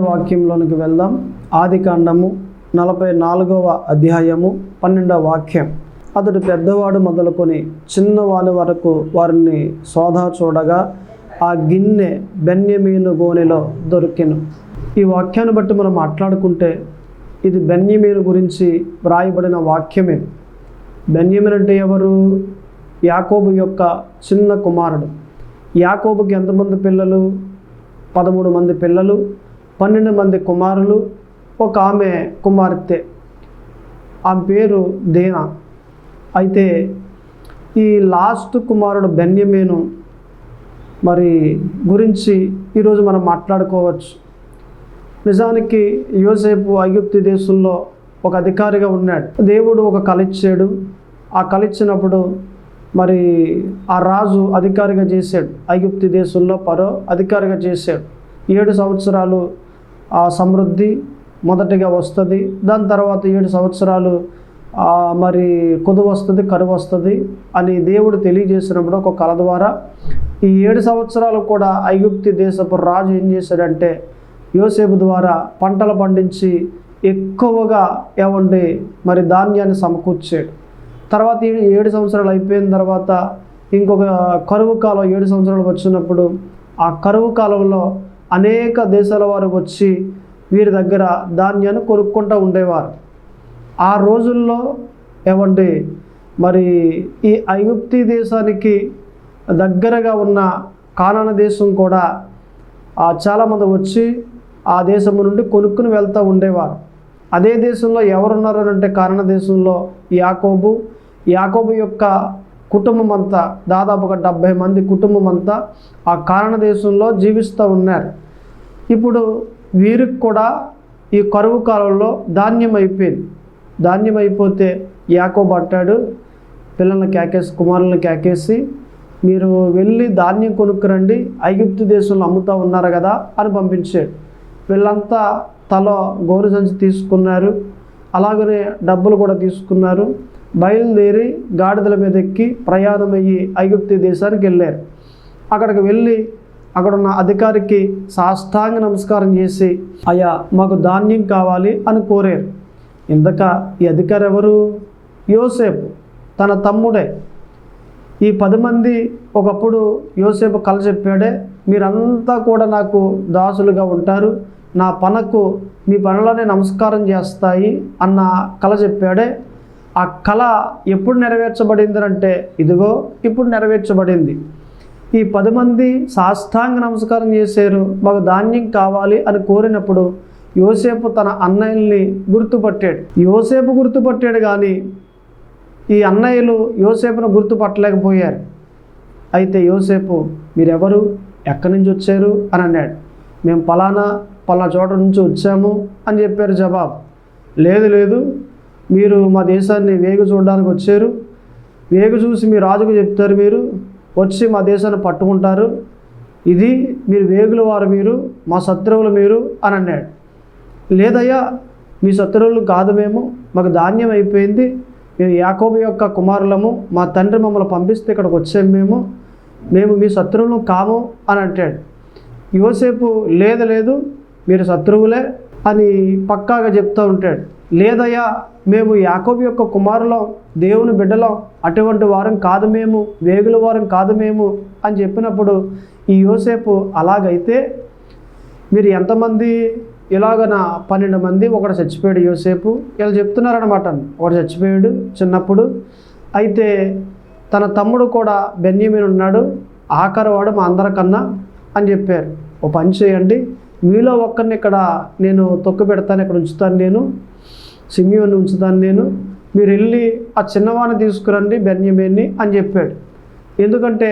దేవుని వాక్యంలోనికి వెళ్దాం. ఆది కాండము నలభై నాలుగవ అధ్యాయము పన్నెండవ వాక్యం. అతడు పెద్దవాడు మొదలుకొని చిన్నవాని వరకు వారిని సోదా చూడగా ఆ గిన్నె బెన్యమీను గోనెలో దొరికెను. ఈ వాక్యాన్ని బట్టి మనం మాట్లాడుకుంటే ఇది బెన్యమీను గురించి వ్రాయబడిన వాక్యమే. బెన్యమీన్ అంటే ఎవరు? యాకోబు యొక్క చిన్న కుమారుడు. యాకోబుకి ఎంతమంది పిల్లలు? పదమూడు మంది పిల్లలు. పన్నెండు మంది కుమారులు ఒక ఆమె కుమార్తె. ఆమె పేరు దేనా? అయితే ఈ లాస్ట్ కుమారుడు బెన్యమేను మరి గురించి ఈరోజు మనం మాట్లాడుకోవచ్చు. నిజానికి యోసేపు ఐగుప్తి దేశంలో ఒక అధికారిగా ఉన్నాడు. దేవుడు ఒక కలిచ్చాడు. ఆ కలిచ్చినప్పుడు మరి ఆ రాజు అధికారిగా చేశాడు. ఐగుప్తి దేశంలో పరో అధికారిగా చేశాడు. ఏడు సంవత్సరాలు ఆ సమృద్ధి మొదటిగా వస్తుంది. దాని తర్వాత ఏడు సంవత్సరాలు మరి కొదువు వస్తుంది కరువు వస్తుంది అని దేవుడు తెలియజేసినప్పుడు ఒక కళ ద్వారా ఈ ఏడు సంవత్సరాలు కూడా ఐగుప్తి దేశపు రాజు ఏం చేశాడంటే యోసేపు ద్వారా పంటలు పండించి ఎక్కువగా ఏమండి మరి ధాన్యాన్ని సమకూర్చాడు. తర్వాత ఏడు సంవత్సరాలు అయిపోయిన తర్వాత ఇంకొక కరువు కాలం ఏడు సంవత్సరాలు వచ్చినప్పుడు ఆ కరువు కాలంలో అనేక దేశాల వారు వచ్చి వీరి దగ్గర ధాన్యాన్ని కొనుక్కుంటూ ఉండేవారు. ఆ రోజుల్లో ఏమండి మరి ఈ ఐగుప్తి దేశానికి దగ్గరగా ఉన్న కానాన దేశం కూడా చాలామంది వచ్చి ఆ దేశం నుండి కొనుక్కుని వెళ్తూ ఉండేవారు. అదే దేశంలో ఎవరున్నారు అంటే కారణ దేశంలో యాకోబు. యాకోబు యొక్క కుటుంబం అంతా దాదాపుగా డెబ్భై మంది కుటుంబం అంతా ఆ కారణ దేశంలో జీవిస్తూ ఉన్నారు. ఇప్పుడు వీరికి కూడా ఈ కరువు కాలంలో ధాన్యం అయిపోయింది ధాన్యం అయిపోతే యాకో పట్టాడు పిల్లల్ని కేకేసి కుమారులను కేకేసి మీరు వెళ్ళి ధాన్యం కొనుక్కురండి ఐగుప్తు దేశంలో అమ్ముతూ ఉన్నారు కదా అని పంపించాడు. వీళ్ళంతా తల గోరు సంచి తీసుకున్నారు. అలాగనే డబ్బులు కూడా తీసుకున్నారు. బయలుదేరి గాడిదల మీద ఎక్కి ప్రయాణం అయ్యి ఐగుప్తు దేశానికి వెళ్ళారు. అక్కడికి వెళ్ళి అక్కడ ఉన్న అధికారికి సాష్టాంగ నమస్కారం చేసి అయ్యా మాకు ధాన్యం కావాలి అని కోరారు. ఇంతక ఈ అధికారి ఎవరు యోసేపు తన తమ్ముడే. ఈ పది మంది ఒకప్పుడు యోసేపు కల చెప్పాడే మీరంతా కూడా నాకు దాసులుగా ఉంటారు నా పనకు మీ పనులనే నమస్కారం చేస్తాయి అన్న కళ చెప్పాడే. ఆ కళ ఎప్పుడు నెరవేర్చబడింది అంటే ఇదిగో ఇప్పుడు నెరవేర్చబడింది. ఈ పది మంది సాష్టాంగ నమస్కారం చేశారు. మాకు ధాన్యం కావాలి అని కోరినప్పుడు యోసేపు తన అన్నయ్యల్ని గుర్తుపట్టాడు. యోసేపు గుర్తుపట్టాడు కానీ ఈ అన్నయ్యలు యోసేపును గుర్తుపట్టలేకపోయారు. అయితే యోసేపు మీరెవరు? ఎక్కడి నుంచి వచ్చారు? అని అన్నాడు. మేము పలానా పలానా చోట నుంచి వచ్చాము అని చెప్పారు జవాబు. లేదు లేదు. మీరు మా దేశాన్ని వేగు చూడడానికి వచ్చారు. వేగు చూసి మీ రాజుకు చెప్తారు మీరు. వచ్చి మా దేశాన్ని పట్టుకుంటారు. ఇది మీరు వేగుల వారు మీరు మా శత్రువులు మీరు అని అన్నాడు. లేదయ్యా మీ శత్రువులు కాదు మేము మాకు ధాన్యం అయిపోయింది. మేము యాకోబు యొక్క కుమారులము మా తండ్రి మమ్మల్ని పంపిస్తే ఇక్కడికి వచ్చాము మేము. మేము మీ శత్రువులు కాము అని అంటాడు. యువసేపు లేదు లేదు మీరు శత్రువులే అని పక్కాగా చెప్తూ ఉంటాడు. లేదయ్యా మేము యాకోబు యొక్క కుమారులం దేవుని బిడ్డలం అటువంటి వారం కాదు మేము వేగుల వారం కాదు మేము అని చెప్పినప్పుడు ఈ యోసేపు అలాగైతే మీరు ఎంతమంది ఇలాగన పన్నెండు మంది ఒకడు చచ్చిపోయాడు యోసేపు ఇలా చెప్తున్నారనమాట ఒకడు చచ్చిపోయాడు చిన్నప్పుడు అయితే తన తమ్ముడు కూడా బెన్యమీన్ ఉన్నాడు ఆఖరి వాడు మా అందరికన్నా అని చెప్పారు. ఓ పని చేయండి మీలో ఒక్కరిని ఇక్కడ నేను తొక్కు పెడతాను ఇక్కడ ఉంచుతాను నేను సిమియోని ఉంచుతాను నేను. మీరు వెళ్ళి ఆ చిన్నవాడిని తీసుకురండి బెన్యమేన్ని అని చెప్పాడు. ఎందుకంటే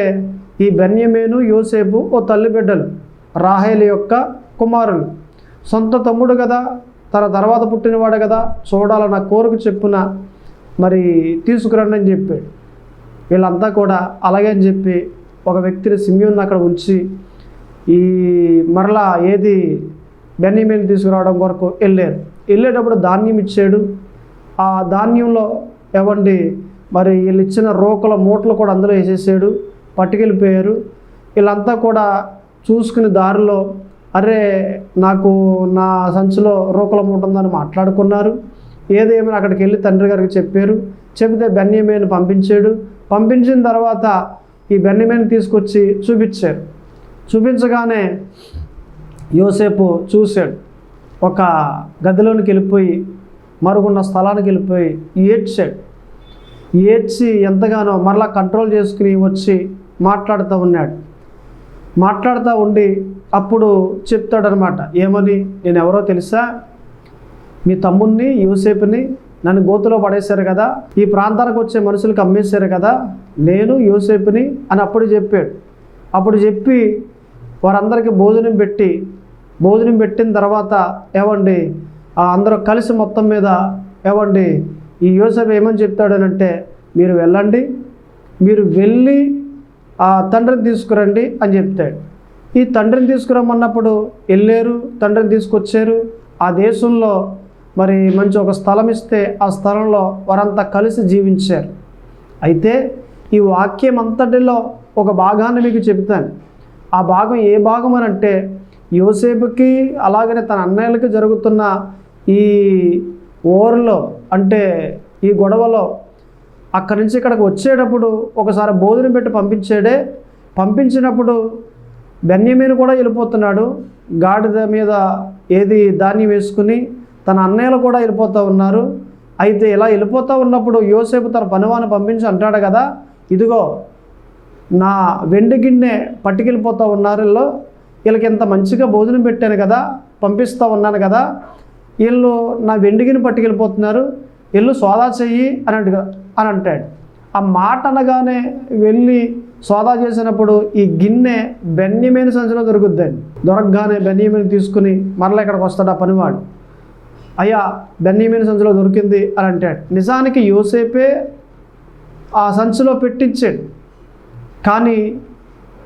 ఈ బెన్యమేను యోసేపు ఓ తల్లి బిడ్డలు రాహేలు యొక్క కుమారులు. సొంత తమ్ముడు కదా తన తర్వాత పుట్టినవాడు కదా చూడాలన్న కోరిక చెప్పున మరి తీసుకురండి అని చెప్పాడు. వీళ్ళంతా కూడా అలాగే అని చెప్పి ఒక వ్యక్తిని సిమియోన్ అక్కడ ఉంచి ఈ మరలా ఏది బెన్యమీన్ తీసుకురావడం కొరకు వెళ్ళారు. వెళ్ళేటప్పుడు ధాన్యం ఇచ్చాడు. ఆ ధాన్యంలో ఎవండి మరి వీళ్ళు ఇచ్చిన రోకల మూటలు కూడా అందులో వేసేసాడు పట్టుకెళ్ళిపోయారు. వీళ్ళంతా కూడా చూసుకుని దారిలో అరే నాకు నా సంచిలో రూకుల మూట ఉందని మాట్లాడుకున్నారు. ఏదేమైనా అక్కడికి వెళ్ళి తండ్రి గారికి చెప్పారు. చెబితే బెన్యమేను పంపించాడు. పంపించిన తర్వాత ఈ బెన్యమేను తీసుకొచ్చి చూపించారు. చూపించగానే యోసేపు చూశాడు. ఒక గదిలోనికి వెళ్ళిపోయి మరుగున్న స్థలానికి వెళ్ళిపోయి ఏడ్చాడు. ఏడ్చి ఎంతగానో మరలా కంట్రోల్ చేసుకుని వచ్చి మాట్లాడుతూ ఉన్నాడు. మాట్లాడుతూ ఉండి అప్పుడు చెప్తాడనమాట ఏమని? నేను ఎవరో తెలుసా? మీ తమ్ముణ్ణి యూసేపుని నన్ను గోతులో పడేశారు కదా ఈ ప్రాంతానికి వచ్చే మనుషులకు అమ్మేశారు కదా నేను యూసేపుని అని అప్పుడు చెప్పాడు. అప్పుడు చెప్పి వారందరికీ భోజనం పెట్టి భోజనం పెట్టిన తర్వాత ఏవండి అందరూ కలిసి మొత్తం మీద ఏవండి ఈ యోసేపు ఏమని చెప్తాడనంటే మీరు వెళ్ళండి మీరు వెళ్ళి ఆ తండ్రిని తీసుకురండి అని చెప్తాడు. ఈ తండ్రిని తీసుకురమ్మన్నప్పుడు వెళ్ళారు తండ్రిని తీసుకొచ్చారు. ఆ దేశంలో మరి మంచి ఒక స్థలం ఇస్తే ఆ స్థలంలో వారంతా కలిసి జీవించారు. అయితే ఈ వాక్యం అంతటిలో ఒక భాగాన్ని మీకు చెబుతాను ఆ భాగం ఏ భాగం అని అంటే యోసేపుకి అలాగనే తన అన్నయ్యలకి జరుగుతున్న ఈ ఓర్లో అంటే ఈ గొడవలో అక్కడి నుంచి ఇక్కడికి వచ్చేటప్పుడు ఒకసారి భోజనం పెట్టి పంపించాడే పంపించినప్పుడు బెన్యమీను కూడా వెళ్ళిపోతున్నాడు. గాడిద మీద ఏది ధాన్యం వేసుకుని తన అన్నయ్యలు కూడా వెళ్ళిపోతూ ఉన్నారు. అయితే ఇలా వెళ్ళిపోతూ ఉన్నప్పుడు యోసేపు తన పనివాని పంపించి అంటాడు కదా ఇదిగో నా వెండి గిన్నె పట్టుకెళ్ళిపోతూ ఉన్నారు వీళ్ళకి ఇంత మంచిగా భోజనం పెట్టాను కదా పంపిస్తూ ఉన్నాను కదా వీళ్ళు నా వెండి గిన్నె పట్టుకెళ్ళిపోతున్నారు వీళ్ళు సోదా చెయ్యి అని అని అంటాడు. ఆ మాట అనగానే వెళ్ళి సోదా చేసినప్పుడు ఈ గిన్నె బెన్యమైన సంచిలో దొరుకుద్దండి. దొరకగానే బెన్యమైన తీసుకుని మరలా ఇక్కడికి వస్తాడు ఆ పనివాడు. అయ్యా బెన్యమైన సంచిలో దొరికింది అని అంటాడు. నిజానికి యోసేపే ఆ సంచిలో పెట్టించాడు. కానీ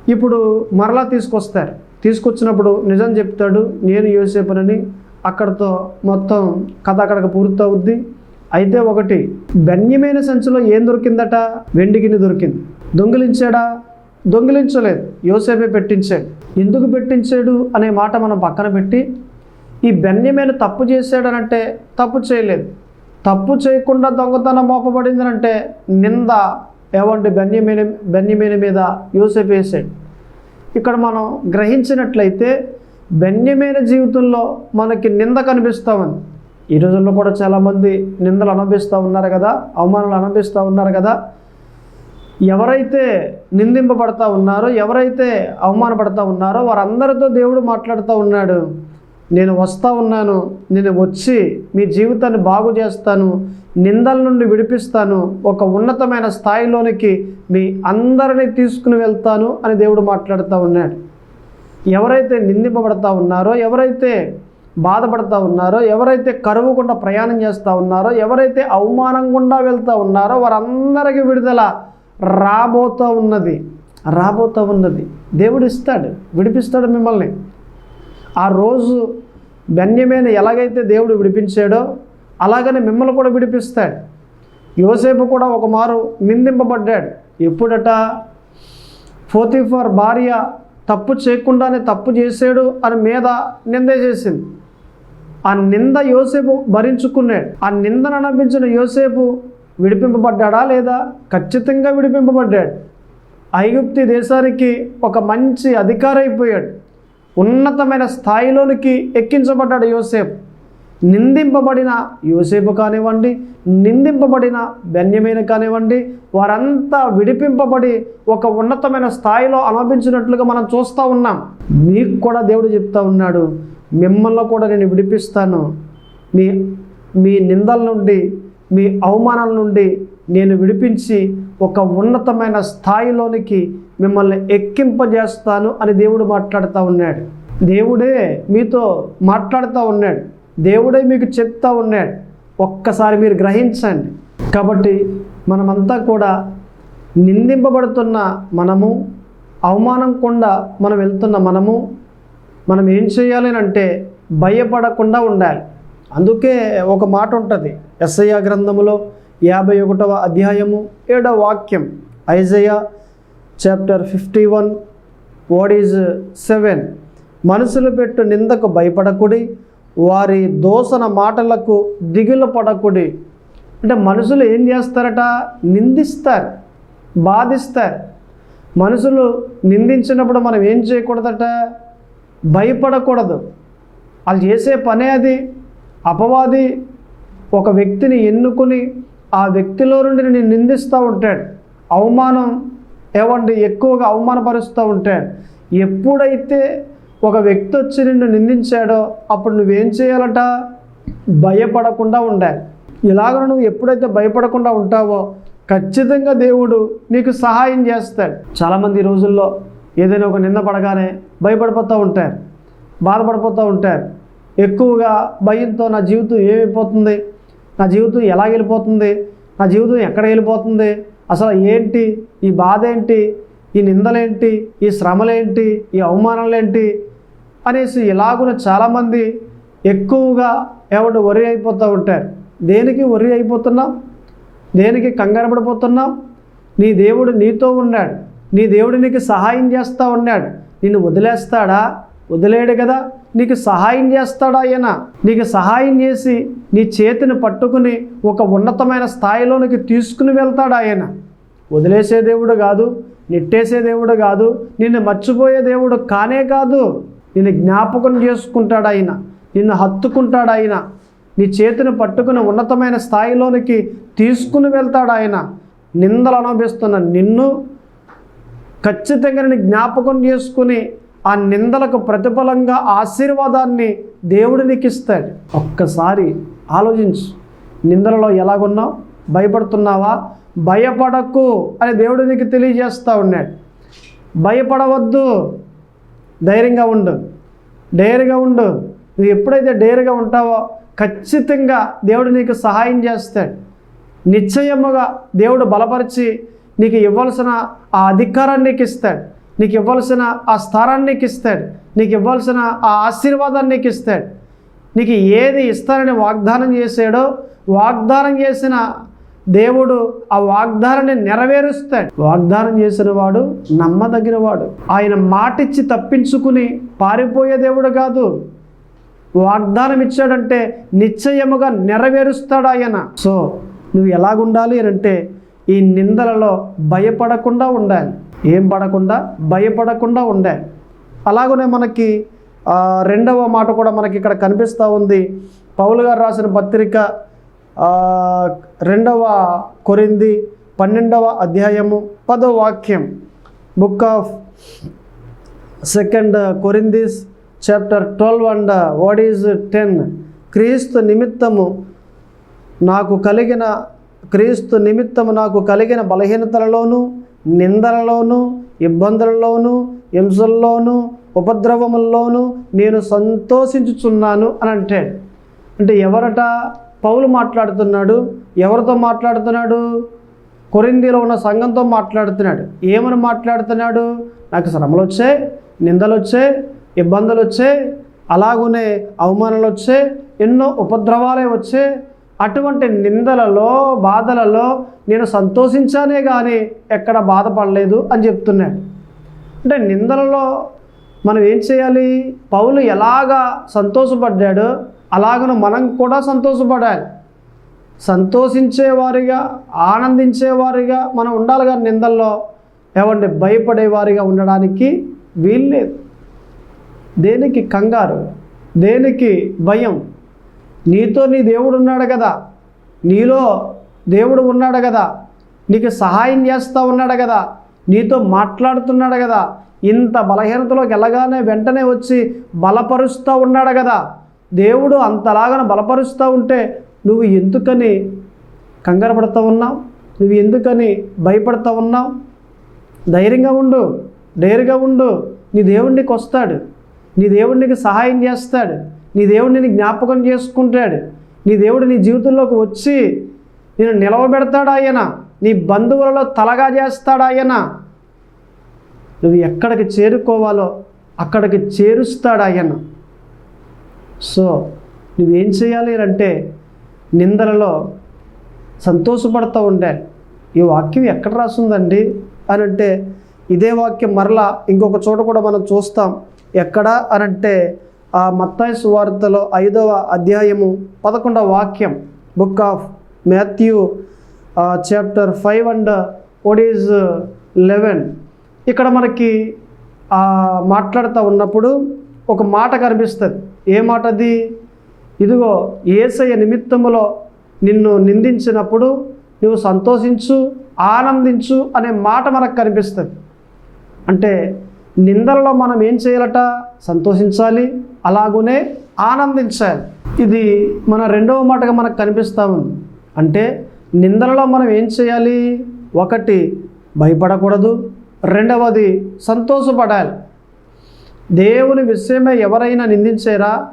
ఇప్పుడు మరలా తీసుకొస్తారు. తీసుకొచ్చినప్పుడు నిజం చెప్తాడు నేను యోసేపునని అక్కడితో మొత్తం కథ అక్కడికి పూర్తవుద్ది. అయితే ఒకటి బెన్యమైన సంచిలో ఏం దొరికిందట? వెండికిని దొరికింది. దొంగిలించాడా? దొంగిలించలేదు. యోసేపే పెట్టించాడు. ఎందుకు పెట్టించాడు అనే మాట మనం పక్కన పెట్టి ఈ బెన్యమైన తప్పు చేశాడనంటే తప్పు చేయలేదు. తప్పు చేయకుండా దొంగతనం మోపబడిందనంటే నింద ఏమంటే బెన్యమైన బెన్యమైన మీద యూసెఫ్ వేసాడు. ఇక్కడ మనం గ్రహించినట్లయితే బెన్యమైన జీవితంలో మనకి నింద కనిపిస్తూ ఉంది. ఈ రోజుల్లో కూడా చాలామంది నిందలు అనుభవిస్తూ ఉన్నారు కదా అవమానాలు అనుభవిస్తూ ఉన్నారు కదా. ఎవరైతే నిందింపబడతా ఉన్నారో ఎవరైతే అవమానపడతా ఉన్నారో వారందరితో దేవుడు మాట్లాడుతూ ఉన్నాడు. నేను వస్తా ఉన్నాను నేను వచ్చి మీ జీవితాన్ని బాగు చేస్తాను నిందల నుండి విడిపిస్తాను. ఒక ఉన్నతమైన స్థాయిలోనికి మీ అందరినీ తీసుకుని వెళ్తాను అని దేవుడు మాట్లాడుతూ ఉన్నాడు. ఎవరైతే నిందింపబడతా ఉన్నారో ఎవరైతే బాధపడతా ఉన్నారో ఎవరైతే కరువు గుండా ప్రయాణం చేస్తూ ఉన్నారో ఎవరైతే అవమానం గుండా వెళ్తూ ఉన్నారో వారందరికీ విడుదల రాబోతూ ఉన్నది. రాబోతూ ఉన్నది. దేవుడు ఇస్తాడు. విడిపిస్తాడు మిమ్మల్ని. ఆ రోజు బెన్యమేను ఎలాగైతే దేవుడు విడిపించాడో అలాగనే మిమ్మల్ని కూడా విడిపిస్తాడు. యోసేపు కూడా ఒక మారు నిందింపబడ్డాడు. ఎప్పుడట? ఫోతిఫర్ భార్య తప్పు చేయకుండానే తప్పు చేశాడు అని మీద నింద చేసింది. ఆ నింద యోసేపు భరించుకున్నాడు. ఆ నిందను అనిపించిన యోసేపు విడిపింపబడ్డాడా లేదా? ఖచ్చితంగా విడిపింపబడ్డాడు. ఐగుప్తి దేశానికి ఒక మంచి అధికారి అయిపోయాడు. ఉన్నతమైన స్థాయిలోనికి ఎక్కించబడ్డాడు యోసేపు. నిందింపబడిన యూసేపు కానివ్వండి నిందింపబడిన బెన్యమైన కానివ్వండి వారంతా విడిపింపబడి ఒక ఉన్నతమైన స్థాయిలో అనుభవించినట్లుగా మనం చూస్తూ ఉన్నాం. మీకు కూడా దేవుడు చెప్తా ఉన్నాడు మిమ్మల్ని కూడా నేను విడిపిస్తాను. మీ మీ నిందల నుండి మీ అవమానాల నుండి నేను విడిపించి ఒక ఉన్నతమైన స్థాయిలోనికి మిమ్మల్ని ఎక్కింపజేస్తాను అని దేవుడు మాట్లాడుతూ ఉన్నాడు. దేవుడే మీతో మాట్లాడుతూ ఉన్నాడు. దేవుడే మీకు చెప్తా ఉన్నాడు. ఒక్కసారి మీరు గ్రహించండి. కాబట్టి మనమంతా కూడా నిందింపబడుతున్న మనము అవమానం కూడా మనం వెళ్తున్న మనము మనం ఏం చేయాలి అని అంటే భయపడకుండా ఉండాలి. అందుకే ఒక మాట ఉంటుంది. ఎస్ఐ గ్రంథములో యాభై ఒకటవ అధ్యాయము ఏడవ వాక్యం. Isaiah chapter fifty one what is seven. మనుషులు పెట్టు నిందకు భయపడకుడి వారి దోసన మాటలకు దిగులు పడకుడి. అంటే మనుషులు ఏం చేస్తారట? నిందిస్తారు బాధిస్తారు. మనుషులు నిందించినప్పుడు మనం ఏం చేయకూడదట? భయపడకూడదు. వాళ్ళు చేసే పనే అది. అపవాది ఒక వ్యక్తిని ఎన్నుకుని ఆ వ్యక్తిలో నుండి నేను నిందిస్తూ ఉంటాడు. అవమానం ఏమండి ఎక్కువగా అవమానపరుస్తూ ఉంటాడు. ఎప్పుడైతే ఒక వ్యక్తి వచ్చి నిన్ను నిందించాడో అప్పుడు నువ్వేం చేయాలట? భయపడకుండా ఉండాలి ఇలాగ నువ్వు ఎప్పుడైతే భయపడకుండా ఉంటావో ఖచ్చితంగా దేవుడు నీకు సహాయం చేస్తాడు. చాలామంది ఈ రోజుల్లో ఏదైనా ఒక నింద పడగానే భయపడిపోతూ ఉంటారు. బాధపడిపోతూ ఉంటారు. ఎక్కువగా భయంతో నా జీవితం ఏమైపోతుంది? నా జీవితం ఎలా వెళ్ళిపోతుంది? నా జీవితం ఎక్కడ వెళ్ళిపోతుంది? అసలు ఏంటి? ఈ బాధ ఏంటి? ఈ నిందలేంటి? ఈ శ్రమలేంటి? ఈ అవమానాలేంటి? అనేసి ఇలాగున చాలామంది ఎక్కువగా ఎవడు వరి అయిపోతూ ఉంటారు. దేనికి వరి అయిపోతున్నాం? దేనికి కంగారు పడిపోతున్నాం? నీ దేవుడు నీతో ఉన్నాడు. నీ దేవుడు నీకు సహాయం చేస్తూ ఉన్నాడు. నిన్ను వదిలేస్తాడా? వదిలేడు కదా. నీకు సహాయం చేస్తాడా ఆయన నీకు సహాయం చేసి నీ చేతిని పట్టుకుని ఒక ఉన్నతమైన స్థాయిలోనికి తీసుకుని వెళ్తాడా ఆయన వదిలేసే దేవుడు కాదు నెట్టేసే దేవుడు కాదు నిన్ను మర్చిపోయే దేవుడు కానే కాదు. నిన్ను జ్ఞాపకం చేసుకుంటాడు ఆయన. నిన్ను హత్తుకుంటాడు ఆయన. నీ చేతిని పట్టుకుని ఉన్నతమైన స్థాయిలోనికి తీసుకుని వెళ్తాడు ఆయన. నిందలు అనుభవిస్తున్న నిన్ను ఖచ్చితంగా నేను జ్ఞాపకం చేసుకుని ఆ నిందలకు ప్రతిఫలంగా ఆశీర్వాదాన్ని దేవుడు నీకు ఇస్తాడు. ఒక్కసారి ఆలోచించు. నిందలలో ఎలాగున్నావు? భయపడుతున్నావా? భయపడకు అని దేవుడు నీకు తెలియజేస్తూ ఉన్నాడు. భయపడవద్దు. ధైర్యంగా ఉండు. డేర్గా ఉండు. నువ్వు ఎప్పుడైతే డేర్గా ఉంటావో ఖచ్చితంగా దేవుడు నీకు సహాయం చేస్తాడు. నిశ్చయముగా దేవుడు బలపరిచి నీకు ఇవ్వాల్సిన ఆ అధికారాన్ని నీకు ఇస్తాడు. నీకు ఇవ్వాల్సిన ఆ స్థానాన్ని నీకు ఇస్తాడు. నీకు ఇవ్వాల్సిన ఆ ఆశీర్వాదాన్ని నీకు ఇస్తాడు. నీకు ఏది ఇస్తానని వాగ్దానం చేశాడో వాగ్దానం చేసిన దేవుడు ఆ వాగ్దానాన్ని నెరవేరుస్తాడు. వాగ్దానం చేసిన వాడు నమ్మదగిన వాడు. ఆయన మాటిచ్చి తప్పించుకుని పారిపోయే దేవుడు కాదు. వాగ్దానం ఇచ్చాడంటే నిశ్చయముగా నెరవేరుస్తాడు ఆయన. సో నువ్వు ఎలాగుండాలి అని అంటే ఈ నిందలలో భయపడకుండా ఉండాలి. ఏం పడకుండా? భయపడకుండా ఉండాలి. అలాగనే మనకి రెండవ మాట కూడా మనకి ఇక్కడ కనిపిస్తూ ఉంది. పౌలు గారు రాసిన పత్రిక రెండవ కొరింది పన్నెండవ అధ్యాయము పదో వాక్యం. Book of second Corinthians chapter twelve and what is ten క్రీస్తు నిమిత్తము నాకు కలిగిన క్రీస్తు నిమిత్తము నాకు కలిగిన బలహీనతలలోను నిందలలోను ఇబ్బందులలోను హింసల్లోను ఉపద్రవముల్లోనూ నేను సంతోషించుచున్నాను అని అంటాడు అంటే ఎవరట? పౌలు మాట్లాడుతున్నాడు ఎవరితో మాట్లాడుతున్నాడు? కొరిందీలో ఉన్న సంఘంతో మాట్లాడుతున్నాడు. ఏమని మాట్లాడుతున్నాడు? నాకు శ్రమలు వచ్చాయి నిందలు వచ్చాయి ఇబ్బందులు వచ్చాయి అలాగునే అవమానాలు వచ్చాయి ఎన్నో ఉపద్రవాలే వచ్చాయి అటువంటి నిందలలో బాధలలో నేను సంతోషించానే కానీ ఎక్కడ బాధపడలేదు అని చెప్తున్నాడు. అంటే నిందలలో మనం ఏం చేయాలి? పౌలు ఎలాగా సంతోషపడ్డాడో? అలాగను మనం కూడా సంతోషపడాలి. సంతోషించేవారిగా ఆనందించేవారిగా మనం ఉండాలి కానీ నిందల్లో. ఏమండి భయపడేవారిగా ఉండడానికి వీల్లేదు. దేనికి కంగారు? దేనికి భయం? నీతో నీ దేవుడు ఉన్నాడు కదా. నీలో దేవుడు ఉన్నాడు కదా. నీకు సహాయం చేస్తూ ఉన్నాడు కదా. నీతో మాట్లాడుతున్నాడు కదా. ఇంత బలహీనతలోకి వెళ్ళగానే వెంటనే వచ్చి బలపరుస్తూ ఉన్నాడు కదా. దేవుడు అంతలాగా బలపరుస్తూ ఉంటే నువ్వు ఎందుకని కంగారు పడుతూ ఉన్నావు? నువ్వు ఎందుకని భయపడుతూ ఉన్నావు? ధైర్యంగా ఉండు ధైర్యంగా ఉండు. నీ దేవుడికి వస్తాడు. నీ దేవుడికి సహాయం చేస్తాడు. నీ దేవుడిని జ్ఞాపకం చేసుకుంటాడు. నీ దేవుడు నీ జీవితంలోకి వచ్చి నేను నిలవబెడతాడు ఆయన. నీ బంధువులలో తలగా చేస్తాడు ఆయన. నువ్వు ఎక్కడికి చేరుకోవాలో అక్కడికి చేరుస్తాడు ఆయన. సో నువ్వేం చేయాలి అంటే నిందలలో సంతోషపడుతూ ఉండాలి ఈ వాక్యం ఎక్కడ రాస్తుందండి అని అంటే ఇదే వాక్యం మరలా ఇంకొక చోట కూడా మనం చూస్తాం. ఎక్కడ? అంటే ఆ మత్తాయి సువార్తలో ఐదవ అధ్యాయము పదకొండవ వాక్యం. Book of Matthew chapter five and what is eleven. ఇక్కడ మనకి మాట్లాడుతూ ఉన్నప్పుడు ఒక మాట కనిపిస్తుంది. ఏ ఇదిగో ఏసయ్య నిమిత్తములో నిన్ను నిందించినప్పుడు నువ్వు సంతోషించు ఆనందించు అనే మాట మనకు కనిపిస్తుంది. అంటే నిందలలో మనం ఏం చేయాలట? సంతోషించాలి అలాగునే ఆనందించాలి. ఇది మన రెండవ మాటగా మనకు కనిపిస్తూ ఉంది. అంటే నిందలలో మనం ఏం చేయాలి? ఒకటి భయపడకూడదు. రెండవది సంతోషపడాలి. దేవుని విషయమే ఎవరైనా నిందించారా?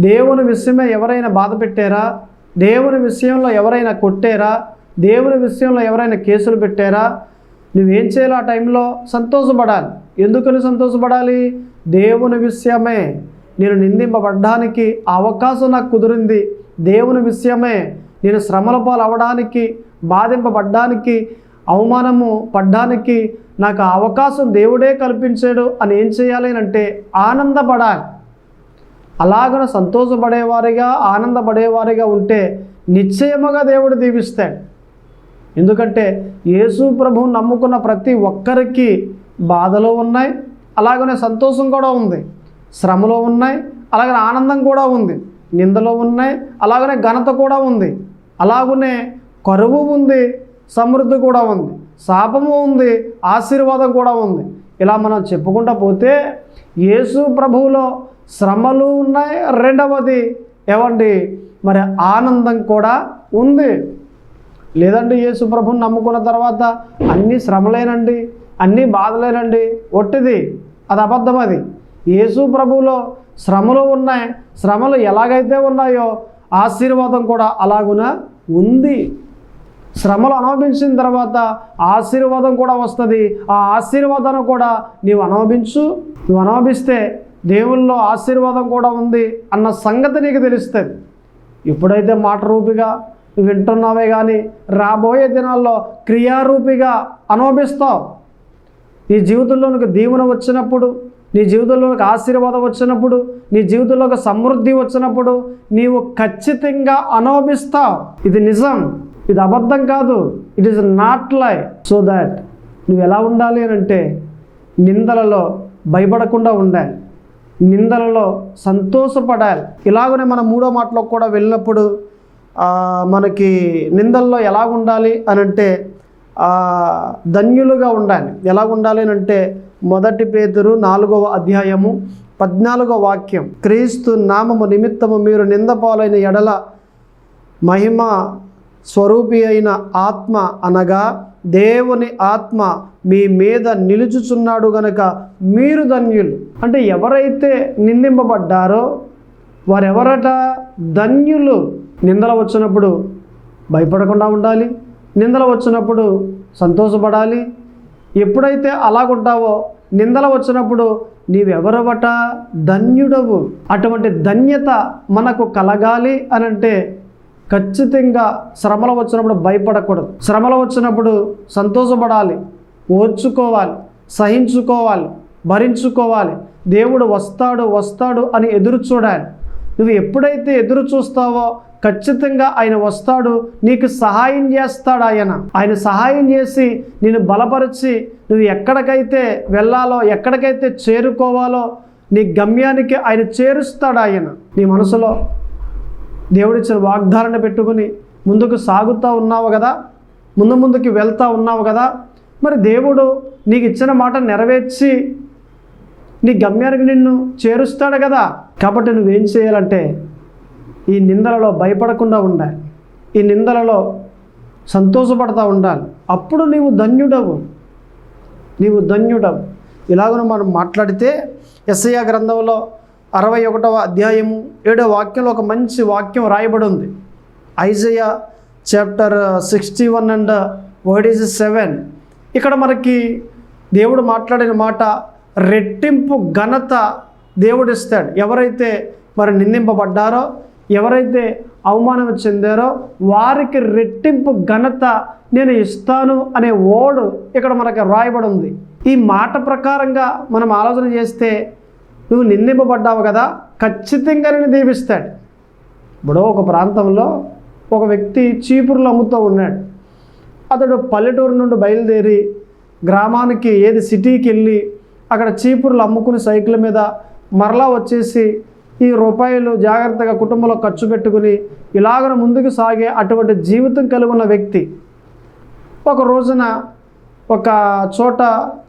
దేవుని విషయమే ఎవరైనా బాధ పెట్టారా? దేవుని విషయంలో ఎవరైనా కొట్టారా? దేవుని విషయంలో ఎవరైనా కేసులు పెట్టారా? నువ్వేం చేయాలి ఆ టైంలో? సంతోషపడాలి. ఎందుకని సంతోషపడాలి? దేవుని విషయమే. నేను నిందింపబడ్డానికి అవకాశం నాకు కుదిరింది. దేవుని విషయమే. నేను శ్రమల పాలు అవడానికి బాధింపబడ్డానికి అవమానము పడ్డానికి నాకు ఆ అవకాశం దేవుడే కల్పించాడు అని ఏం చేయాలి అంటే ఆనందపడాలి. అలాగన సంతోషపడేవారిగా ఆనందపడేవారిగా ఉంటే నిశ్చయముగా దేవుడు దీవిస్తాడు. ఎందుకంటే యేసు ప్రభువు నమ్ముకున్న ప్రతి ఒక్కరికి బాధలు ఉన్నాయి అలాగనే సంతోషం కూడా ఉంది శ్రమలో ఉన్నాయి అలాగనే ఆనందం కూడా ఉంది నిందలో ఉన్నాయి అలాగనే ఘనత కూడా ఉంది అలాగనే కరువు ఉంది సమృద్ధి కూడా ఉంది. శాపము ఉంది ఆశీర్వాదం కూడా ఉంది. ఇలా మనం చెప్పుకుంటా పోతే యేసు ప్రభువులో శ్రమలు ఉన్నాయి. రెండవది ఏమండి? మరి ఆనందం కూడా ఉంది. లేదండి యేసు ప్రభుని నమ్ముకున్న తర్వాత అన్నీ శ్రమలేనండి అన్నీ బాధలేనండి ఒట్టిది. అది అబద్ధం అది. యేసు ప్రభువులో శ్రమలు ఉన్నాయి. శ్రమలు ఎలాగైతే ఉన్నాయో ఆశీర్వాదం కూడా అలాగున ఉంది. శ్రమలు అనుభవించిన తర్వాత ఆశీర్వాదం కూడా వస్తుంది. ఆ ఆశీర్వాదాన్ని కూడా నీవు అనుభవించు. నువ్వు అనుభవిస్తే దేవుల్లో ఆశీర్వాదం కూడా ఉంది అన్న సంగతి నీకు తెలుస్తుంది. ఇప్పుడైతే మాట రూపిగా వింటున్నావే కానీ రాబోయే దినాల్లో క్రియారూపిగా అనుభవిస్తావు. నీ జీవితంలోనికి దీవెన వచ్చినప్పుడు నీ జీవితంలోకి ఆశీర్వాదం వచ్చినప్పుడు నీ జీవితంలోకి సమృద్ధి వచ్చినప్పుడు నీవు ఖచ్చితంగా అనుభవిస్తావు. ఇది నిజం. ఇది అబద్ధం కాదు. It is not lie so that నువ్వు ఎలా ఉండాలి అని అంటే నిందలలో భయపడకుండా ఉండాలి. నిందలలో సంతోషపడాలి. ఇలాగనే మన మూడో మాటలో కూడా వెళ్ళినప్పుడు మనకి నిందల్లో ఎలా ఉండాలి అని అంటే ధన్యులుగా ఉండాలి. ఎలా ఉండాలి అని అంటే మొదటి పేతురు నాలుగవ అధ్యాయము పద్నాలుగవ వాక్యం. క్రీస్తు నామము నిమిత్తము మీరు నిందపాలైన ఎడల మహిమ స్వరూపి అయిన ఆత్మ అనగా దేవుని ఆత్మ మీ మీద నిలుచుచున్నాడు గనక మీరు ధన్యులు. అంటే ఎవరైతే నిందింపబడ్డారో వారెవరట ధన్యులు? నిందలు వచ్చినప్పుడు భయపడకుండా ఉండాలి. నిందలు వచ్చినప్పుడు సంతోషపడాలి. ఎప్పుడైతే అలాగుంటావో నిందలు వచ్చినప్పుడు నీవెవరవట? ధన్యుడవు. అటువంటి ధన్యత మనకు కలగాలి అని అంటే ఖచ్చితంగా శ్రమలు వచ్చినప్పుడు భయపడకూడదు. శ్రమలు వచ్చినప్పుడు సంతోషపడాలి ఓర్చుకోవాలి సహించుకోవాలి భరించుకోవాలి. దేవుడు వస్తాడు వస్తాడు అని ఎదురు చూడాలి. నువ్వు ఎప్పుడైతే ఎదురు చూస్తావో ఖచ్చితంగా ఆయన వస్తాడు నీకు సహాయం చేస్తాడు ఆయన. ఆయన సహాయం చేసి నేను బలపరిచి నువ్వు ఎక్కడికైతే వెళ్ళాలో ఎక్కడికైతే చేరుకోవాలో నీ గమ్యానికి ఆయన చేరుస్తాడు ఆయన. నీ మనసులో దేవుడిచ్చిన వాగ్దారణ పెట్టుకుని ముందుకు సాగుతూ ఉన్నావు కదా? ముందు ముందుకు వెళ్తూ ఉన్నావు కదా? మరి దేవుడు నీకు ఇచ్చిన మాట నెరవేర్చి నీ గమ్యానికి నిన్ను చేరుస్తాడు కదా? కాబట్టి నువ్వేం చేయాలంటే ఈ నిందలలో భయపడకుండా ఉండాలి. ఈ నిందలలో సంతోషపడతా ఉండాలి. అప్పుడు నీవు ధన్యుడవు. నీవు ధన్యుడవు. ఇలాగను మనం మాట్లాడితే ఎస్ఐ గ్రంథంలో అరవై ఒకటవ అధ్యాయము ఏడవ వాక్యంలో ఒక మంచి వాక్యం రాయబడి ఉంది Isaiah chapter sixty one and word is seven. ఇక్కడ మనకి దేవుడు మాట్లాడిన మాట రెట్టింపు ఘనత దేవుడు ఇస్తాడు. ఎవరైతే మరి నిందింపబడ్డారో ఎవరైతే అవమానం చెందారో వారికి రెట్టింపు ఘనత నేను ఇస్తాను అనే ఓడు ఇక్కడ మనకి రాయబడి ఉంది ఈ మాట ప్రకారంగా మనం ఆలోచన చేస్తే నువ్వు నిందింపబడ్డావు కదా ఖచ్చితంగా నేను దీవిస్తాడు. ఇప్పుడు ఒక ప్రాంతంలో ఒక వ్యక్తి చీపుర్లు అమ్ముతూ ఉన్నాడు. అతడు పల్లెటూరు నుండి బయలుదేరి గ్రామానికి ఏది సిటీకి వెళ్ళి అక్కడ చీపురులు అమ్ముకుని సైకిల్ మీద మరలా వచ్చేసి ఈ రూపాయలు జాగ్రత్తగా కుటుంబంలో ఖర్చు పెట్టుకుని ఇలాగన ముందుకు సాగే అటువంటి జీవితం కలిగి ఉన్న వ్యక్తి ఒక రోజున ఒక చోట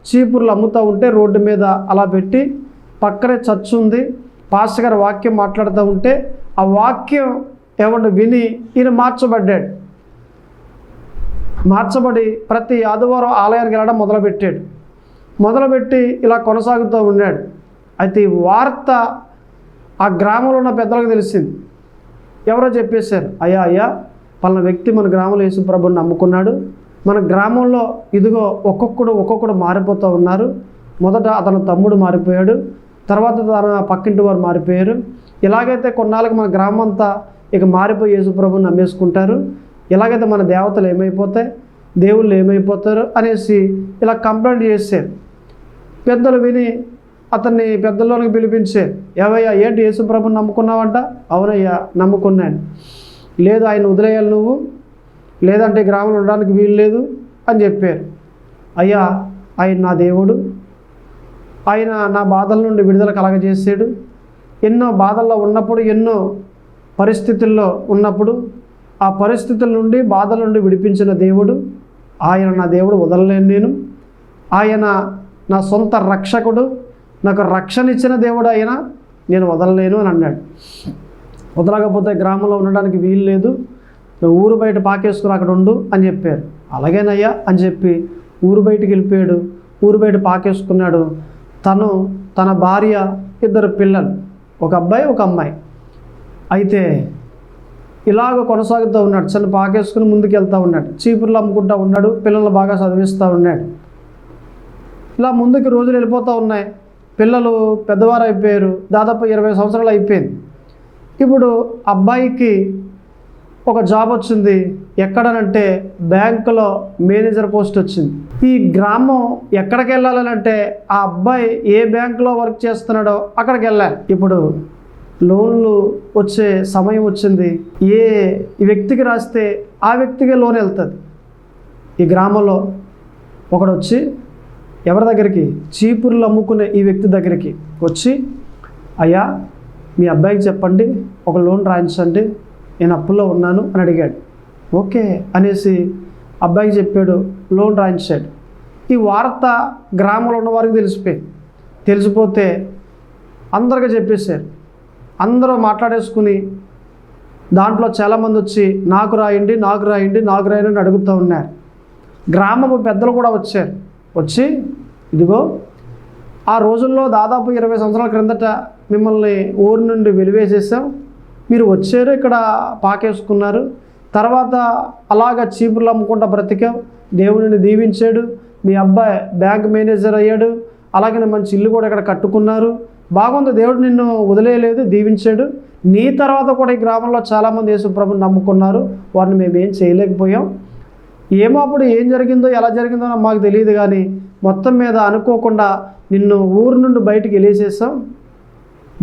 చీపుర్లు అమ్ముతూ ఉంటే రోడ్డు మీద అలా పెట్టి పక్కనే చర్చ్ ఉంది. పాస్టర్ గారు వాక్యం మాట్లాడుతూ ఉంటే ఆ వాక్యం ఏమన్నా విని ఈయన మార్చబడ్డాడు. మార్చబడి ప్రతి ఆదివారం ఆలయానికి వెళ్ళడం మొదలుపెట్టాడు. మొదలుపెట్టి ఇలా కొనసాగుతూ ఉన్నాడు. అయితే ఈ వార్త ఆ గ్రామంలో ఉన్న పెద్దలకు తెలిసింది. ఎవరో చెప్పేశారు అయ్యా అయ్యా పలానా వ్యక్తి మన గ్రామంలో యేసుప్రభుని నమ్ముకున్నాడు. మన గ్రామంలో ఇదిగో ఒక్కొక్కడు ఒక్కొక్కడు మారిపోతూ ఉన్నారు. మొదట అతని తమ్ముడు మారిపోయాడు. తర్వాత తన పక్కింటి వారు మారిపోయారు. ఇలాగైతే కొన్నాళ్ళకి మన గ్రామం అంతా ఇక మారిపోయి యేసుప్రభుని నమ్మేసుకుంటారు. ఇలాగైతే మన దేవతలు ఏమైపోతాయి? దేవుళ్ళు ఏమైపోతారు? అనేసి ఇలా కంప్లైంట్ చేశారు. పెద్దలు విని అతన్ని పెద్దల్లోనికి పిలిపించే ఏవయ్యా ఏంటి యేసుప్రభుని నమ్ముకున్నావంట? అవునయ్యా నమ్ముకున్నాను. లేదు ఆయన వదిలేయాలి నువ్వు. లేదంటే గ్రామంలో ఉండడానికి వీలు లేదు అని చెప్పారు. అయ్యా ఆయన నా దేవుడు. ఆయన నా బాధల నుండి విడుదల కలగజేసాడు ఎన్నో బాధల్లో ఉన్నప్పుడు ఎన్నో పరిస్థితుల్లో ఉన్నప్పుడు ఆ పరిస్థితుల నుండి బాధల నుండి విడిపించిన దేవుడు. ఆయన నా దేవుడు వదలలేను నేను. ఆయన నా సొంత రక్షకుడు. నాకు రక్షణ ఇచ్చిన దేవుడు ఆయన నేను వదలలేను అని అన్నాడు. వదలకపోతే గ్రామంలో ఉండడానికి వీలు లేదు. నువ్వు ఊరు బయట పాకేసుకుని అక్కడ ఉండు అని చెప్పారు. అలాగేనయ్యా అని చెప్పి ఊరు బయటికి వెళ్ళిపోయాడు. ఊరు బయట పాకేసుకున్నాడు. తను తన భార్య ఇద్దరు పిల్లలు ఒక అబ్బాయి ఒక అమ్మాయి. అయితే ఇలాగ కొనసాగుతూ ఉన్నాడు చిన్న పాకేసుకుని ముందుకు వెళ్తూ ఉన్నాడు చీపుర్లు అమ్ముకుంటూ ఉన్నాడు పిల్లల్ని బాగా చదివిస్తూ ఉన్నాడు. ఇలా ముందుకు రోజులు వెళ్ళిపోతూ ఉన్నాయి. పిల్లలు పెద్దవారు అయిపోయారు దాదాపు ఇరవై సంవత్సరాలు అయిపోయింది. ఇప్పుడు అబ్బాయికి ఒక జాబ్ వచ్చింది. ఎక్కడనంటే బ్యాంకులో మేనేజర్ పోస్ట్ వచ్చింది. ఈ గ్రామం ఎక్కడికి వెళ్ళాలంటే ఆ అబ్బాయి ఏ బ్యాంకులో వర్క్ చేస్తున్నాడో అక్కడికి వెళ్ళాలి ఇప్పుడు లోన్లు వచ్చే సమయం వచ్చింది. ఏ వ్యక్తికి రాస్తే ఆ వ్యక్తికే లోన్ వెళ్తుంది. ఈ గ్రామంలో ఒకడు వచ్చి ఎవరి దగ్గరికి? చీపుర్లు అమ్ముకునే ఈ వ్యక్తి దగ్గరికి వచ్చి అయ్యా మీ అబ్బాయికి చెప్పండి ఒక లోన్ రాయించండి నేను అప్పుల్లో ఉన్నాను అని అడిగాడు. ఓకే అనేసి అబ్బాయికి చెప్పాడు లోన్ రాయించాడు. ఈ వార్త గ్రామంలో ఉన్న వారికి తెలిసిపోయింది తెలిసిపోతే అందరికీ చెప్పేశారు. అందరూ మాట్లాడేసుకుని దాంట్లో చాలామంది వచ్చి నాకు రాయండి నాకు రాయండి నాకు రాయండి అని అడుగుతూ ఉన్నారు. గ్రామపు పెద్దలు కూడా వచ్చారు. వచ్చి ఇదిగో ఆ రోజుల్లో దాదాపు ఇరవై సంవత్సరాల క్రిందట మిమ్మల్ని ఊరి నుండి వెలివేసేసాం మీరు వచ్చారు ఇక్కడ పాకేసుకున్నారు. తర్వాత అలాగ చీపుర్లు అమ్ముకుంటా బ్రతికాం. దేవుడిని దీవించాడు. మీ అబ్బాయి బ్యాంక్ మేనేజర్ అయ్యాడు. అలాగే మంచి ఇల్లు కూడా ఇక్కడ కట్టుకున్నారు. బాగుంది దేవుడు నిన్ను వదిలేయలేదు దీవించాడు. నీ తర్వాత కూడా ఈ గ్రామంలో చాలామంది యేసుప్రభుని నమ్ముకున్నారు. వారిని మేము ఏం చేయలేకపోయాం. ఏమో అప్పుడు ఏం జరిగిందో ఎలా జరిగిందో మాకు తెలియదు కానీ మొత్తం మీద అనుకోకుండా నిన్ను ఊరు నుండి బయటికి వెళ్ళేసేసాం.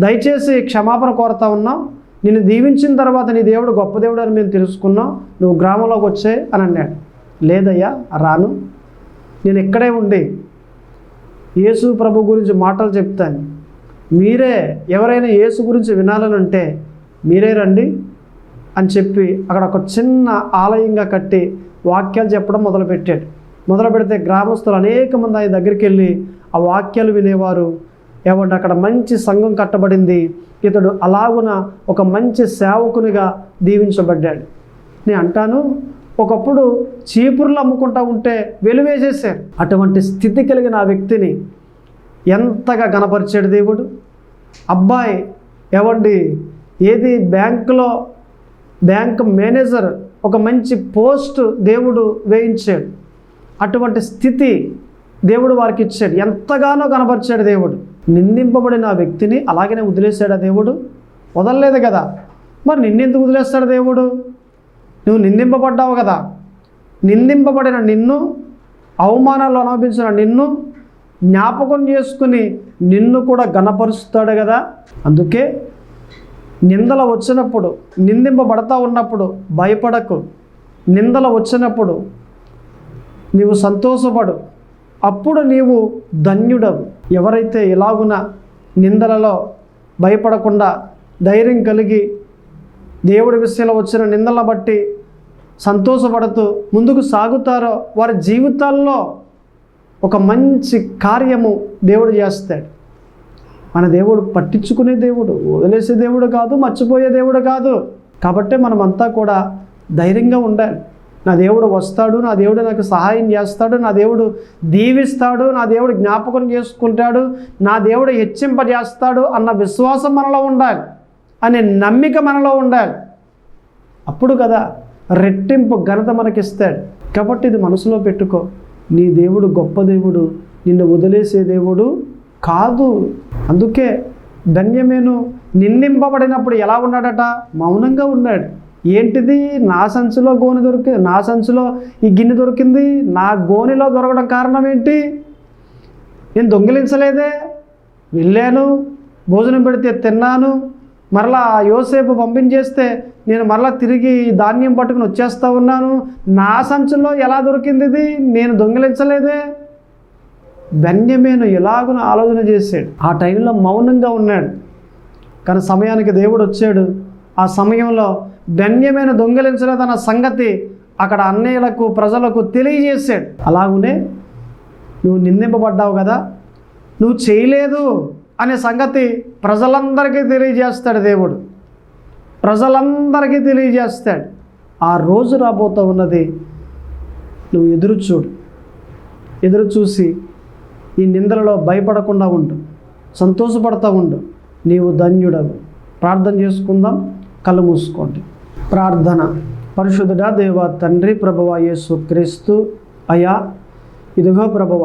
దయచేసి క్షమాపణ కోరుతా ఉన్నాం. నిన్ను దీవించిన తర్వాత నీ దేవుడు గొప్ప దేవుడు అని మేము తెలుసుకున్నాం. నువ్వు గ్రామంలోకి వచ్చే అని అన్నాడు. లేదయ్యా రాను. నేను ఇక్కడే ఉండి యేసు ప్రభు గురించి మాటలు చెప్తాను. మీరే ఎవరైనా యేసు గురించి వినాలని అంటే మీరే రండి అని చెప్పి అక్కడ ఒక చిన్న ఆలయంగా కట్టి వాక్యాలు చెప్పడం మొదలుపెట్టాడు. మొదలు పెడితే గ్రామస్తులు అనేక మంది ఆయన దగ్గరికి వెళ్ళి ఆ వాక్యాలు వినేవారు. ఏమంటే అక్కడ మంచి సంఘం కట్టబడింది. ఇతడు అలాగున ఒక మంచి సేవకునిగా దీవించబడ్డాడు. నేను అంటాను ఒకప్పుడు చీపుర్లు అమ్ముకుంటా ఉంటే వెలువేసేసారు అటువంటి స్థితి కలిగిన ఆ వ్యక్తిని ఎంతగా గణపరిచాడు దేవుడు? అబ్బాయి ఏవండి ఏది బ్యాంకులో బ్యాంక్ మేనేజర్ ఒక మంచి పోస్ట్ దేవుడు వేయించాడు. అటువంటి స్థితి దేవుడు వారికి ఇచ్చాడు. ఎంతగానో కనపరిచాడు దేవుడు. నిందింపబడిన వ్యక్తిని అలాగనే వదిలేశాడా దేవుడు? వదలలేదు కదా. మరి నిన్నెందుకు వదిలేస్తాడు దేవుడు? నువ్వు నిందింపబడ్డావు కదా. నిందింపబడిన నిన్ను అవమానాలు అనుభవించిన నిన్ను జ్ఞాపకం చేసుకుని నిన్ను కూడా గణపరుస్తాడు కదా. అందుకే నిందలు వచ్చినప్పుడు నిందింపబడతా ఉన్నప్పుడు భయపడకు. నిందలు వచ్చినప్పుడు నీవు సంతోషపడు. అప్పుడు నీవు ధన్యుడవు. ఎవరైతే ఇలాగున నిందలలో భయపడకుండా ధైర్యం కలిగి దేవుడి విషయంలో వచ్చిన నిందలను బట్టి సంతోషపడుతూ ముందుకు సాగుతారో వారి జీవితాల్లో ఒక మంచి కార్యము దేవుడు చేస్తాడు. మన దేవుడు పట్టించుకునే దేవుడు వదిలేసే దేవుడు కాదు మర్చిపోయే దేవుడు కాదు. కాబట్టే మనమంతా కూడా ధైర్యంగా ఉండాలి. నా దేవుడు వస్తాడు నా దేవుడు నాకు సహాయం చేస్తాడు నా దేవుడు దీవిస్తాడు నా దేవుడు జ్ఞాపకం చేసుకుంటాడు నా దేవుడు హెచ్చింపజేస్తాడు అన్న విశ్వాసం మనలో ఉండాలి అనే నమ్మిక మనలో ఉండాలి. అప్పుడు కదా రెట్టింపు ఘనత మనకిస్తాడు. కాబట్టి ఇది మనసులో పెట్టుకో. నీ దేవుడు గొప్ప దేవుడు నిన్ను వదిలేసే దేవుడు కాదు. అందుకే ధన్యమేను. నిందింపబడినప్పుడు ఎలా ఉన్నాడట? మౌనంగా ఉన్నాడు. ఏంటిది? నా సంచిలో గోనె దొరికి నా సంచిలో ఈ గిన్నె దొరికింది. నా గోనెలో దొరకడం కారణం ఏంటి? నేను దొంగిలించలేదే. వెళ్ళాను భోజనం పెడితే తిన్నాను. మరలా యోసేపు పంపించేస్తే నేను మరలా తిరిగి ధాన్యం పట్టుకుని వచ్చేస్తా ఉన్నాను. నా సంచుల్లో ఎలా దొరికింది ఇది? నేను దొంగిలించలేదే. బెన్యమేను ఎలాగున ఆలోచన చేశాడు. ఆ టైంలో మౌనంగా ఉన్నాడు. కానీ సమయానికి దేవుడు వచ్చాడు. ఆ సమయంలో బెన్యమైన దొంగిలించలేదన్న సంగతి అక్కడ అన్నయ్యలకు ప్రజలకు తెలియజేశాడు. అలాగునే నువ్వు నిందింపబడ్డావు కదా నువ్వు చేయలేదు అనే సంగతి ప్రజలందరికీ తెలియజేస్తాడు దేవుడు. ప్రజలందరికీ తెలియజేస్తాడు. ఆ రోజు రాబోతూ ఉన్నది నువ్వు ఎదురు చూడు. ఎదురు చూసి ఈ నిందలలో భయపడకుండా ఉండు. సంతోషపడతా ఉండు. నీవు ధన్యుడవు. ప్రార్థన చేసుకుందాం. కళ్ళు మూసుకోండి. ప్రార్థన. పరిశుద్ధుడ దేవ తండ్రి ప్రభువ యేసు క్రీస్తు అయా ఇదిగో ప్రభువ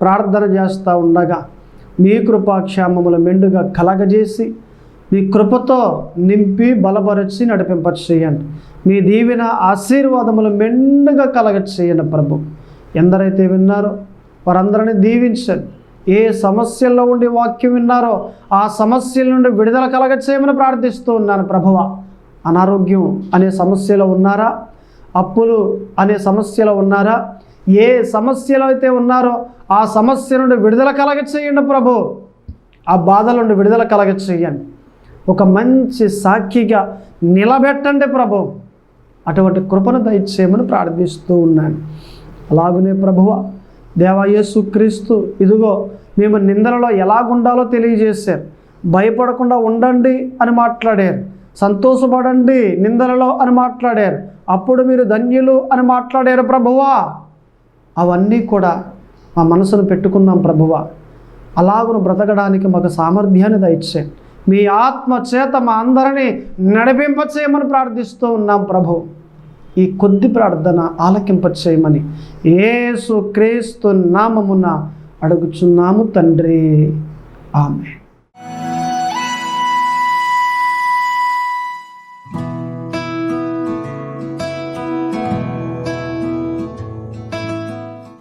ప్రార్థన చేస్తూ ఉండగా మీ కృపాక్షేమములు మెండుగా కలగజేసి మీ కృపతో నింపి బలపరిచి నడిపింప చేయండి మీ దీవెన ఆశీర్వాదములు మెండుగా కలగ చేయండి ప్రభు. ఎందరైతే విన్నారో వారందరినీ దీవించండి. ఏ సమస్యల్లో ఉండి వాక్యం విన్నారో ఆ సమస్యల నుండి విడుదల కలగ చేయమని ప్రార్థిస్తూ ఉన్నాను ప్రభువ. అనారోగ్యం అనే సమస్యలో ఉన్నారా? అప్పులు అనే సమస్యలో ఉన్నారా? ఏ సమస్యలో అయితే ఉన్నారో ఆ సమస్య నుండి విడుదల కలగచేయండి ప్రభు. ఆ బాధల నుండి విడుదల కలగచేయండి. ఒక మంచి సాక్షిగా నిలబెట్టండి ప్రభు. అటువంటి కృపను దయచేయమని ప్రార్థిస్తూ ఉన్నాను. అలాగనే ప్రభువ దేవాయేసు క్రీస్తు ఇదిగో మేము నిందలలో ఎలాగుండాలో తెలియజేశారు. భయపడకుండా ఉండండి అని మాట్లాడారు. సంతోషపడండి నిందలలో అని మాట్లాడారు. అప్పుడు మీరు ధన్యులు అని మాట్లాడారు ప్రభువా. అవన్నీ కూడా మా మనసును పెట్టుకున్నాం ప్రభువా. అలాగును బ్రతకడానికి మాకు సామర్థ్యాన్ని దయచేయండి మీ ఆత్మ చేత మా అందరినీ నడిపింపచేయమని ప్రార్థిస్తూ ఉన్నాం ప్రభు. ఈ కొద్ది ప్రార్థన ఆలకింపచేయమని ఏసు క్రీస్తు నామమున అడుగుచున్నాము తండ్రి. ఆమె